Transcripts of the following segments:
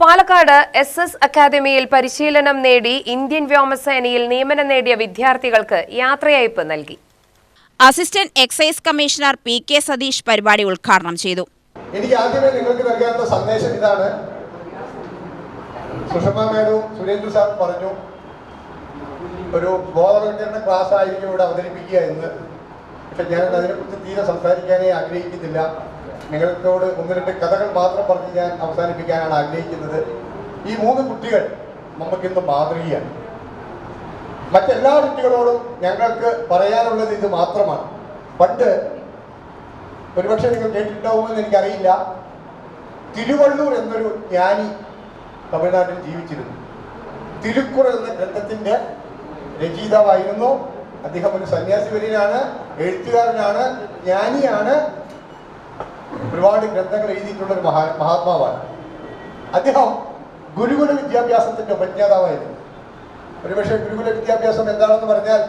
Palakkad S S അക്കാദമിയിൽ പരിശീലനം നേടി ഇന്ത്യൻ വ്യോമസേനയിൽ നിയമനം നേടിയ വിദ്യാർത്ഥികൾക്ക് യാത്രയയപ്പ് നൽകി. Assistant excise commissioner P K Satheesh പരിപാടി ഉദ്ഘാടനം ചെയ്തു. എനിക്ക് ആദ്യമേ നിങ്ങൾക്ക് നൽകാനുള്ള സന്ദേശം ഇതാണ്. സുഷമ മേഡവും സുരേന്ദ്ര സാർ പറഞ്ഞു ഒരു ബോധവൽക്കരണ ക്ലാസ് ആയിരിക്കും ഇവിടെ അവതരിപ്പിക്കുക എന്ന്. പക്ഷെ ഞാൻ അതിനെക്കുറിച്ച് തീരെ സംസാരിക്കാനേ ആഗ്രഹിക്കുന്നില്ല. നിങ്ങൾക്കോട് ഒന്ന് രണ്ട് കഥകൾ മാത്രം പറഞ്ഞ് ഞാൻ അവസാനിപ്പിക്കാനാണ് ആഗ്രഹിക്കുന്നത്. ഈ മൂന്ന് കുട്ടികൾ നമുക്കിന്ന് മാതൃകയാണ്. മറ്റെല്ലാ കുട്ടികളോടും ഞങ്ങൾക്ക് പറയാനുള്ളത് ഇത് മാത്രമാണ്. പണ്ട് ഒരുപക്ഷെ നിങ്ങൾ കേട്ടിട്ടുണ്ടാവുമെന്ന് എനിക്കറിയില്ല. തിരുവള്ളൂർ എന്നൊരു ജ്ഞാനി തമിഴ്നാട്ടിൽ ജീവിച്ചിരുന്നു. തിരുക്കുറൾ എന്ന ഗ്രന്ഥത്തിന്റെ രചയിതാവായിരുന്നു. അദ്ദേഹം ഒരു സന്യാസി വരിയിലാണ് എഴുത്തുകാരനാണ് ജ്ഞാനിയാണ്. ഒരുപാട് ഗ്രന്ഥങ്ങൾ എഴുതിയിട്ടുള്ള ഒരു മഹാ മഹാത്മാവാണ്. അദ്ദേഹം ഗുരുകുല വിദ്യാഭ്യാസത്തിന്റെ ഉപജ്ഞാതാവായിരുന്നു ഒരുപക്ഷെ ഗുരുകുല വിദ്യാഭ്യാസം എന്താണെന്ന് പറഞ്ഞാൽ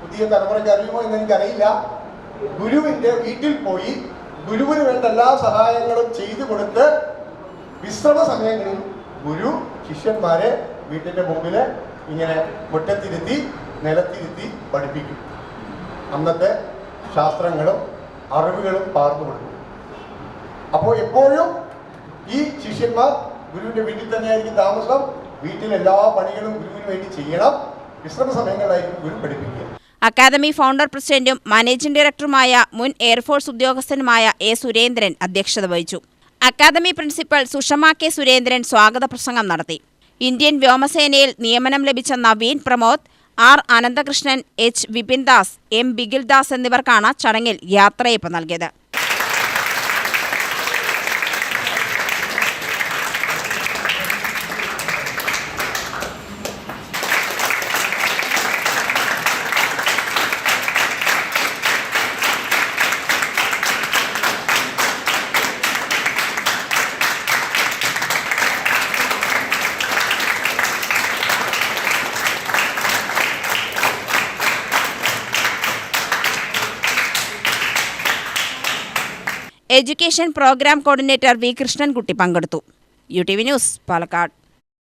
പുതിയ തലമുറയ്ക്ക് അറിയുമോ എന്ന് എനിക്കറിയില്ല. ഗുരുവിന്റെ വീട്ടിൽ പോയി ഗുരുവിന് വേണ്ട എല്ലാ സഹായങ്ങളും ചെയ്തു കൊടുത്ത് വിശ്രമ സമയങ്ങളിൽ ഗുരു ശിഷ്യന്മാരെ വീട്ടിന്റെ മുമ്പിൽ ഇങ്ങനെ മുറ്റത്തിരുത്തി നിലത്തിരുത്തി പഠിപ്പിക്കും. അന്നത്തെ ശാസ്ത്രങ്ങളും അറിവുകളും പകർന്നു കൊടുക്കും. അപ്പോൾ എപ്പോഴും ഈ ശിഷ്യന്മാർ ഗുരുവിന്റെ വീട്ടിൽ തന്നെയായിരിക്കും താമസം. വീട്ടിലെ എല്ലാ പണികളും ഗുരുവിന് വേണ്ടി ചെയ്യണം. വിശ്രമ സമയങ്ങളിലായിരിക്കും ഗുരു പഠിപ്പിക്കുക. അക്കാദമി ഫൗണ്ടർ പ്രസിഡന്റും മാനേജിംഗ് ഡയറക്ടറുമായ മുൻ എയർഫോഴ്സ് ഉദ്യോഗസ്ഥനുമായ എ സുരേന്ദ്രൻ അധ്യക്ഷത വഹിച്ചു. Academy principal Sushama K Surendran സ്വാഗത പ്രസംഗം നടത്തി. ഇന്ത്യൻ വ്യോമസേനയിൽ നിയമനം ലഭിച്ച Naveen Pramod R Ananthakrishnan H Vipindas M Bigildas എന്നിവർക്കാണ് ചടങ്ങിൽ യാത്രയപ്പ് നൽകിയത്. Education programme coordinator V Krishnankutty പങ്കെടുത്തു. U T V news Palakkad.